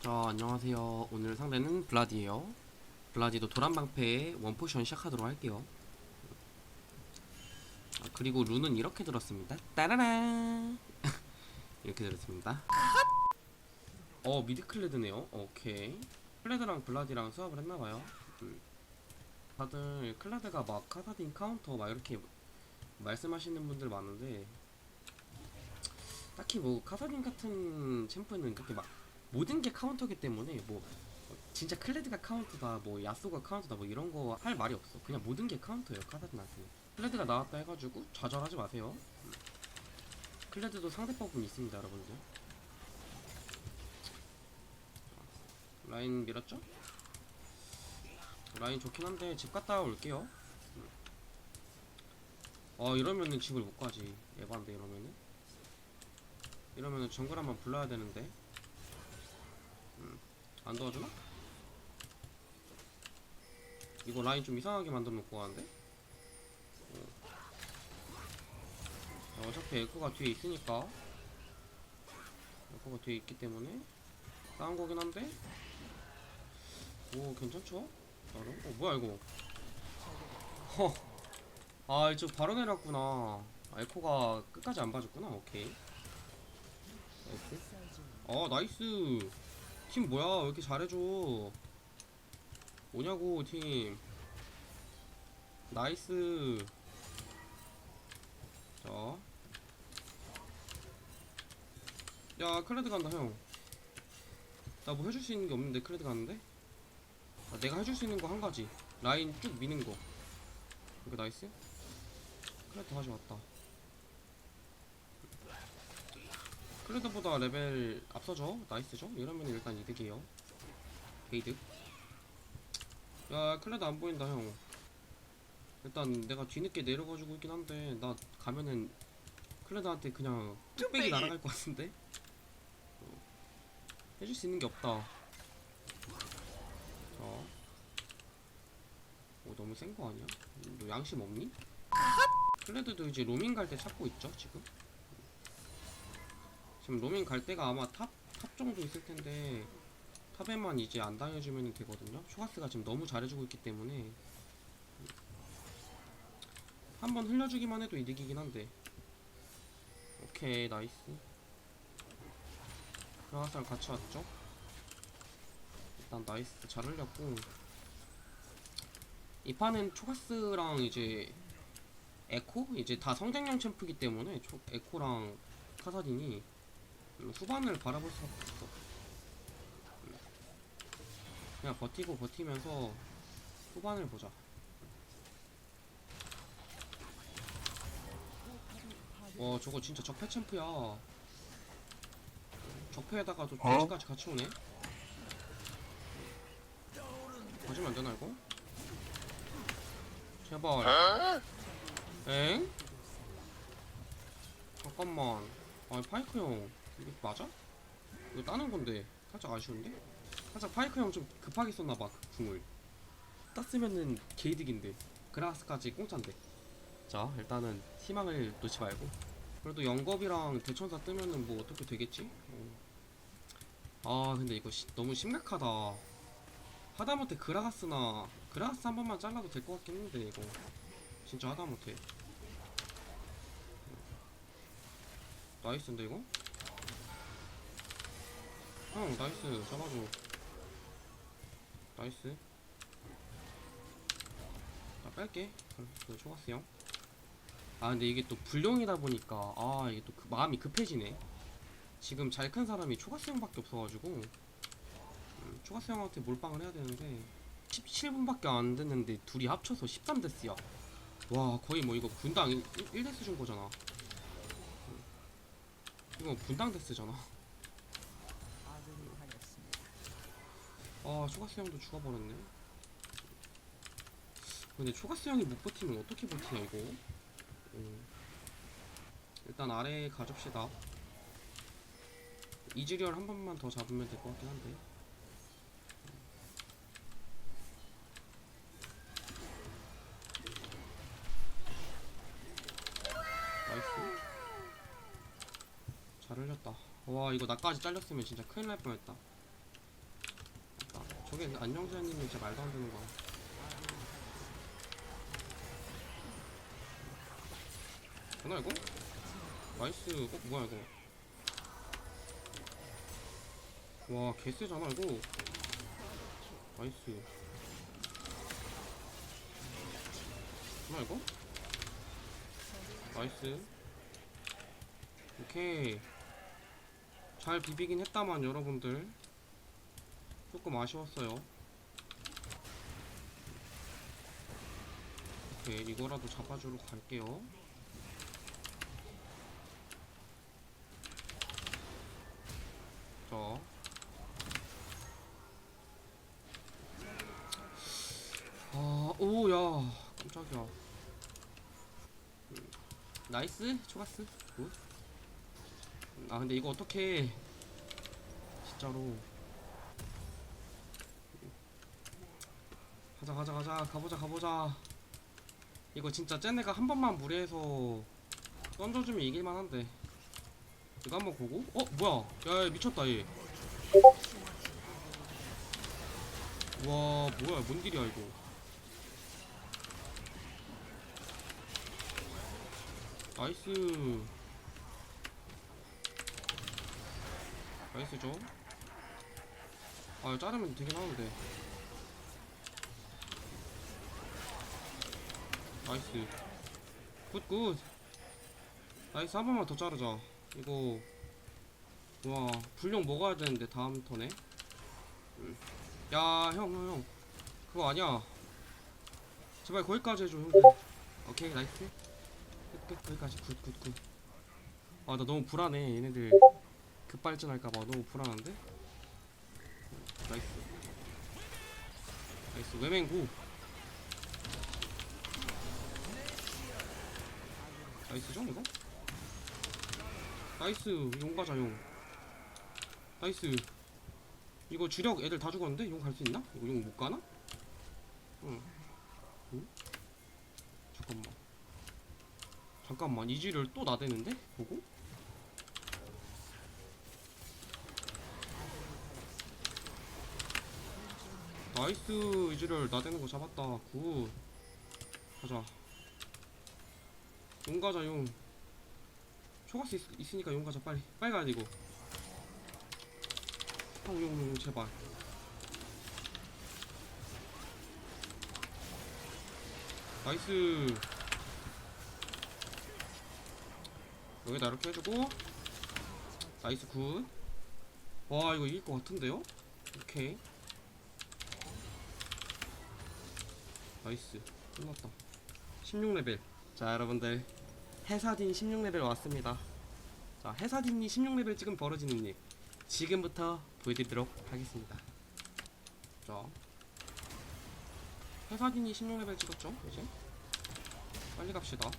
자 안녕하세요. 오늘 상대는 블라디에요. 블라디도 도란방패에 원포션 시작하도록 할게요. 아, 그리고 룬은 이렇게 들었습니다. 따라란 이렇게 들었습니다. 어 미드 클레드네요. 오케이. 클레드랑 블라디랑 수합을 했나봐요. 음. 다들 클레드가 막 카사딘 카운터 막 이렇게 말씀하시는 분들 많은데 딱히 뭐 카사딘 같은 챔프는 그렇게 막 모든 게 카운터기 때문에 뭐 진짜 클레드가 카운터다 뭐 야쏘가 카운터다 뭐 이런 거 할 말이 없어. 그냥 모든 게 카운터예요 카사딘한테 클레드가 나왔다 해가지고 좌절하지 마세요. 음. 클레드도 상대법은 있습니다 여러분들. 라인 밀었죠? 라인 좋긴 한데 집 갔다 올게요. 음. 어 이러면은 집을 못 가지. 에반데 이러면은. 이러면은 정글 한번 불러야 되는데. 음, 안 도와주나? 이거 라인 좀 이상하게 만들어 놓고 가는데? 어. 자, 어차피 에코가 뒤에 있으니까 에코가 뒤에 있기 때문에 싸운 거긴 한데 오 괜찮죠? 나름? 어 뭐야 이거 허. 아 이쪽 바로 내렸구나 아, 에코가 끝까지 안 봐줬구나 오케이 나이스 어 나이스 팀 뭐야? 왜 이렇게 잘해줘? 뭐냐고 팀. 나이스. 자. 야 클레드 간다 형 나 뭐 해줄 수 있는 게 없는데 클레드 가는데? 아, 내가 해줄 수 있는 거 한 가지. 라인 쭉 미는 거. 이거 나이스. 클레드 다시 왔다 클레드보다 레벨 앞서죠? 나이스죠? 이러면 일단 이득이에요 게이득 야 클레드 안 보인다 형 일단 내가 뒤늦게 내려가지고 있긴 한데 나 가면은 클레드한테 그냥 뚝배기 날아갈 것 같은데? 어. 해줄 수 있는 게 없다 자. 오 너무 센 거 아니야? 너 양심 없니? 클레드도 이제 로밍 갈 때 찾고 있죠 지금? 지금 로밍 갈 때가 아마 탑, 탑 정도 있을 텐데 탑에만 이제 안 당해주면 되거든요. 쇼가스가 지금 너무 잘해주고 있기 때문에 한번 흘려주기만 해도 이득이긴 한데 오케이 나이스 그라가스랑 같이 왔죠? 일단 나이스 잘 흘렸고 이 판은 초가스랑 이제 에코? 이제 다 성장형 챔프기 때문에 초, 에코랑 카사딘이 음, 후반을 바라볼 수가 없어. 음. 그냥 버티고 버티면서 후반을 보자. 와 저거 진짜 적폐 챔프야. 적폐에다가 저 돼지까지 같이 오네. 거짓말 안 되나 이거? 제발. 엥? 잠깐만. 아니 파이크 형 이거 맞아? 이거 따는 건데 살짝 아쉬운데? 살짝 파이크 형 좀 급하게 썼나봐 그 궁을 땄으면은 개이득인데 그라스까지 공짜인데 자 일단은 희망을 놓지 말고 그래도 영겁이랑 대천사 뜨면은 뭐 어떻게 되겠지? 어. 아 근데 이거 시- 너무 심각하다 하다못해 그라가스나 그라가스 한 번만 잘라도 될 것 같긴 한데 이거 진짜 하다못해 나이스인데 이거? 형 나이스. 잡아줘. 나이스. 나 뺄게. 그 초가스 형아 근데 이게 또 불룡이다 보니까 아 이게 또 그 마음이 급해지네. 지금 잘 큰 사람이 초가스 형밖에 없어가지고 음, 초가스 형한테 몰빵을 해야 되는데 17분밖에 안 됐는데 둘이 합쳐서 13데스야. 와 거의 뭐 이거 분당 1, 1데스 준 거잖아. 이거 분당 데스잖아 아 초가스 형도 죽어버렸네. 근데 초가스 형이 못 버티면 어떻게 버티냐 이거? 음. 일단 아래에 가줍시다. 이즈리얼 한 번만 더 잡으면 될 것 같긴 한데. 나이스. 잘 흘렸다. 와 이거 나까지 잘렸으면 진짜 큰일 날 뻔했다 저게 안녕자님이 진짜 말도 안 되는 거야 되나 이거? 나이스. 어 뭐야 이거? 와 개쎄잖아 이거. 나이스. 되나 이거? 나이스. 오케이. 잘 비비긴 했다만 여러분들 조금 아쉬웠어요. 오케이 이거라도 잡아주러 갈게요. 자. 아, 오야 깜짝이야. 음, 나이스 초가스. 굿. 아 근데 이거 어떻게 진짜로 가자 가자 가자. 가보자 가보자. 이거 진짜 쟤네가 한 번만 무리해서 던져주면 이길만 한데. 이거 한번 보고? 어 뭐야? 야, 야 미쳤다 얘와 뭐야? 뭔 딜이야 이거? 나이스. 나이스죠 아 자르면 되긴 하는데 나이스. 굿굿. 나이스. 한 번만 더 자르자. 이거 와 불룡 먹어야 되는데 다음 턴에. 야형형 형. 그거 아니야. 제발 거기까지 해줘 형들. 오케이 나이스. 끝끝 거기까지. 굿굿굿. 아 나 너무 불안해 얘네들. 급발진할까봐. 너무 불안한데? 나이스. 나이스. 외맹구 나이스죠 이거? 나이스 용 가자 용 나이스 이거 주력 애들 다 죽었는데 용 갈 수 있나? 이거 용 못 가나? 응. 응? 잠깐만 잠깐만 이지를 또 나대는데? 보고? 나이스 이지를 나대는 거 잡았다 굿 가자 용 가자 용. 초가스 있, 있으니까 용 가자 빨리 빨리 가야 돼 이거 형 용 용 제발. 나이스. 여기다 이렇게 해주고. 나이스 굿와 이거 이길 것 같은데요? 오케이. 나이스. 끝났다. 16레벨. 자 여러분들 해사딘 16레벨 왔습니다. 자 해사딘이 16레벨 찍은 벌어지는 일. 지금부터 보여드리도록 하겠습니다. 자 해사딘이 16레벨 찍었죠? 이제? 빨리 갑시다.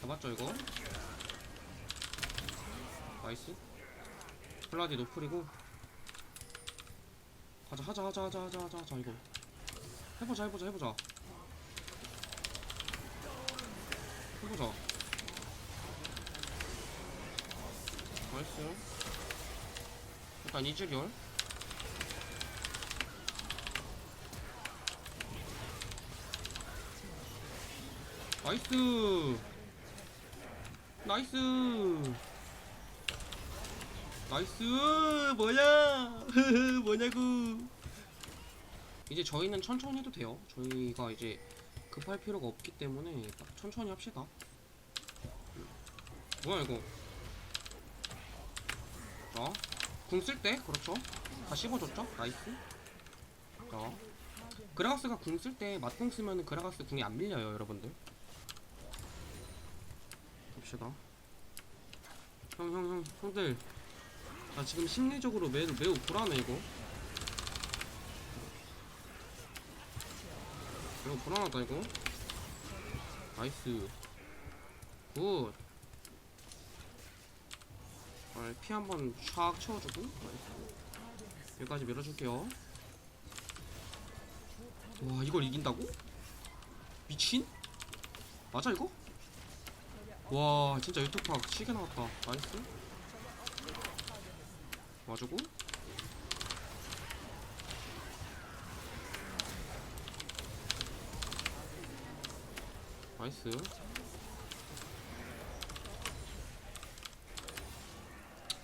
잡았죠 이거? 나이스. 플라디 노플이고. 가자 하자 하자 하자 하자 하자 이거. 해보자 해보자 해보자 해보자. 나이스. 일단 이즈리얼. 나이스. 나이스. 나이스. 뭐야? 뭐냐고. 이제 저희는 천천히 해도 돼요. 저희가 이제 급할 필요가 없기 때문에 딱 천천히 합시다. 뭐야 이거? 자, 궁쓸 때? 그렇죠. 다 씹어줬죠? 나이스. 자 그라가스가 궁 쓸 때 맞궁 쓰면은 그라가스 궁이 안 밀려요 여러분들. 봅시다. 형 형 형 형들. 나 지금 심리적으로 매우 매우 불안해 이거 매우 불안하다 이거. 나이스. 굿. 아, 피 한번 촥 채워주고. 나이스. 여기까지 밀어줄게요. 와 이걸 이긴다고? 미친? 맞아 이거? 와 진짜 유튜브 팍 시계 나왔다. 나이스. 맞주고 나이스.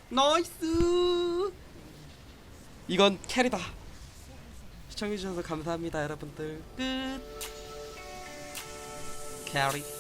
나이스! 이건 캐리다. 시청해주셔서 감사합니다 여러분들. 끝. 캐리